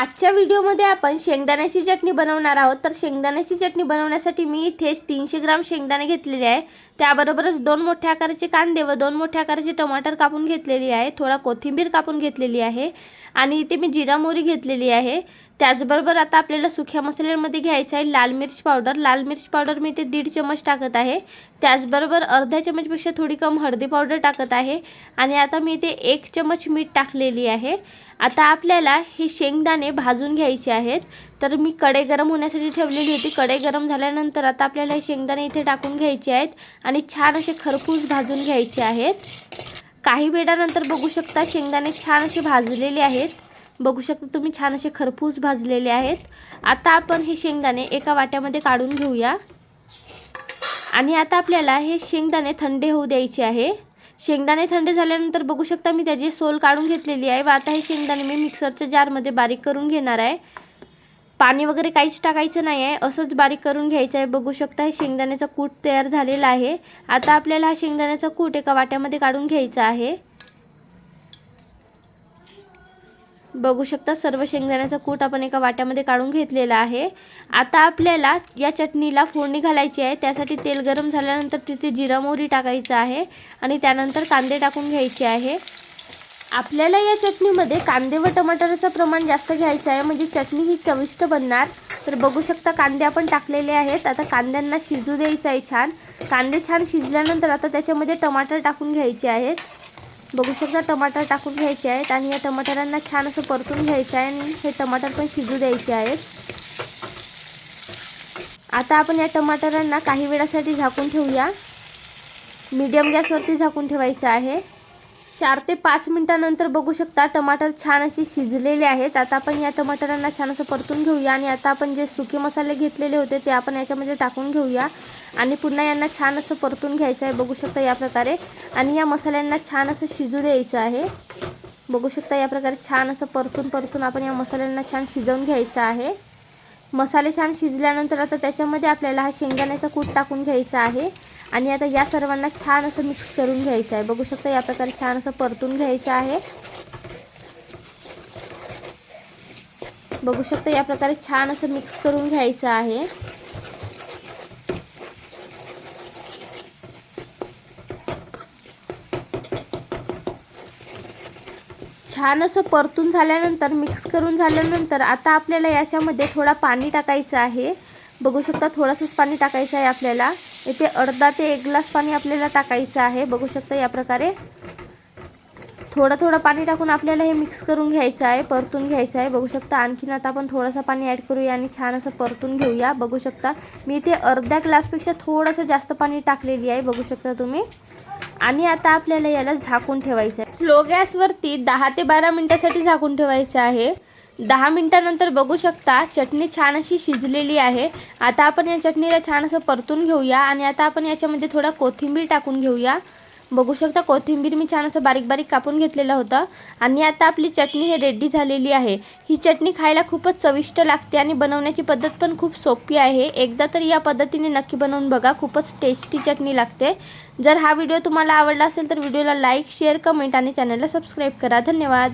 आजच्या व्हिडिओमध्ये आपण शेंगदाण्याची चटणी बनवणार आहोत. तर शेंगदाण्याची चटणी बनवण्यासाठी मी इथेच तीनशे ग्राम शेंगदाणे घेतलेले आहे. त्याबरोबरच दोन मोठ्या आकाराचे कांदे व दोन मोठ्या आकाराचे टमाटर कापून घेतलेली आहे. थोडा कोथिंबीर कापून घेतलेली आहे. आणि इथे मी जिरा मोरी घेतलेली आहे. त्याचबरोबर आता आपल्याला सुक्या मसाल्यांमध्ये घ्यायचं आहे लाल मिर्च पावडर. लाल मिर्च पावडर मी इथे दीड चमच टाकत आहे. त्याचबरोबर अर्ध्या चमचपेक्षा थोडी कम हळदी पावडर टाकत आहे. आणि आता मी इथे एक चमच मीठ टाकलेली आहे. आता आपल्याला हे शेंगदाणे भाजून घ्यायचे आहेत. तर मी कढई गरम होण्यासाठी ठेवलेली होती. कढई गरम झाल्यानंतर आता आपल्याला हे शेंगदाणे इथे टाकून घ्यायचे आहेत आणि छान असे खरपूस भाजून घ्यायचे आहेत. काही वेळानंतर बघू शकता शेंगदाणे छान असे भाजलेले आहेत. बघू शकता तुम्ही छान असे खरपूस भाजलेले आहेत. आता आपण हे शेंगदाणे एका वाट्यामध्ये काढून घेऊया. आणि आता आपल्याला हे शेंगदाणे थंडे होऊ द्यायचे आहे. शेंगदाणे थंड झाल्यानंतर बघू शकता मी त्याची सोल काढून घेतलेली आहे. व आता हे शेंगदाणे. मी मिक्सरच्या जारमध्ये बारीक करून घेणार आहे. पाणी वगैरे काहीच टाकायचं नाही आहे. असंच बारीक करून घ्यायचं आहे. बघू शकता हे शेंगदाण्याचा कूट तयार झालेला आहे. आता आपल्याला हा शेंगदाण्याचा कूट एका वाट्यामध्ये काढून घ्यायचा आहे. बघू शकता सर्व शेंगदाण्याचा कूट आपण एका वाट्यामध्ये काढून घेतलेला आहे. आता आपल्याला या चटणीला फोडणी घालायची आहे. त्यासाठी तेल गरम झाल्यानंतर तिथे जिरा मोहरी टाकायचं आहे आणि त्यानंतर कांदे टाकून घ्यायचे आहे. आपल्याला या चटणीमध्ये कांदे व टमाटरचं प्रमाण जास्त घ्यायचं आहे. म्हणजे चटणी ही चविष्ट बनणार. तर बघू शकता कांदे आपण टाकलेले आहेत. आता कांद्यांना शिजू द्यायचं आहे छान. कांदे छान शिजल्यानंतर आता त्याच्यामध्ये टमाटर टाकून घ्यायचे आहेत. बघू शकता टमाटर टाकून घ्यायचे आहेत आणि या टमाटरांना छान असं परतून घ्यायचं आहे आणि हे टमाटर पण शिजू द्यायचे आहेत. आता आपण या टमाटरांना काही वेळासाठी झाकून ठेवूया. मीडियम गॅसवरती झाकून ठेवायचं आहे. चार ते पाच मिनटानंतर बघू शकता टमाटर छान असे शिजलेले आहेत. आता आपण या टमाटरांना छान असं परतून घेऊया आणि आता आपण जे सुके मसाले घेतलेले होते ते आपण याच्यामध्ये टाकून घेऊया. आणि पुन्हा यांना छान असं परतून घ्यायचं आहे. बघू शकता या प्रकारे. आणि या मसाल्यांना छान असं शिजू द्यायचं आहे. बघू शकता या प्रकारे छान असं परतून परतून आपण या मसाल्यांना छान शिजवून घ्यायचं आहे. मसाले छान शिजल्यानंतर आता त्याच्यामध्ये आपल्याला हा शेंगदाण्याचा कूट टाकून घ्यायचा आहे. आणि आता या सर्वांना छान असं मिक्स करून घ्यायचं आहे. बघू शकता या प्रकारे छान असं परतून घ्यायचं आहे. बघू शकता या प्रकारे छान असं मिक्स करून घ्यायचं आहे. छान असं परतून झाल्यानंतर मिक्स करून झाल्यानंतर आता आपल्याला याच्यामध्ये थोडा पाणी टाकायचं आहे. बघू शकता थोडंसंच पाणी टाकायचं आहे आपल्याला. इथे अर्धा ते एक ग्लास पाणी आपल्याला टाकायचं आहे. बघू शकता या प्रकारे. थोडं थोडं पाणी टाकून आपल्याला हे मिक्स करून घ्यायचं आहे परतून घ्यायचं आहे. बघू शकता आणखीन आता आपण थोडंसं पाणी ॲड करूया आणि छान असं परतून घेऊया. बघू शकता मी इथे अर्ध्या ग्लासपेक्षा थोडंसं जास्त पाणी टाकलेली आहे. बघू शकता तुम्ही. आणि आता आपल्याला याला झाकून ठेवायचं आहे. स्लो गॅसवरती दहा ते बारा मिनटासाठी झाकून ठेवायचं आहे. दहा मिनटानंतर बघू शकता चटणी छान अशी शिजलेली आहे. आता आपण या चटणीला छान असं परतून घेऊया आणि आता आपण याच्यामध्ये थोडा कोथिंबीर टाकून घेऊया. बघू शकता कोथिंबीर मी छान असं बारीक बारीक कापून घेतलेलं होतं. आणि आता आपली चटणी हे रेडी झालेली आहे. ही चटणी खायला खूपच चविष्ट लागते आणि बनवण्याची पद्धत पण खूप सोपी आहे. एकदा तरी या पद्धतीने नक्की बनवून बघा खूपच टेस्टी चटणी लागते. जर हा व्हिडिओ तुम्हाला आवडला असेल तर व्हिडिओला लाईक शेअर कमेंट आणि चॅनलला सबस्क्राईब करा. धन्यवाद.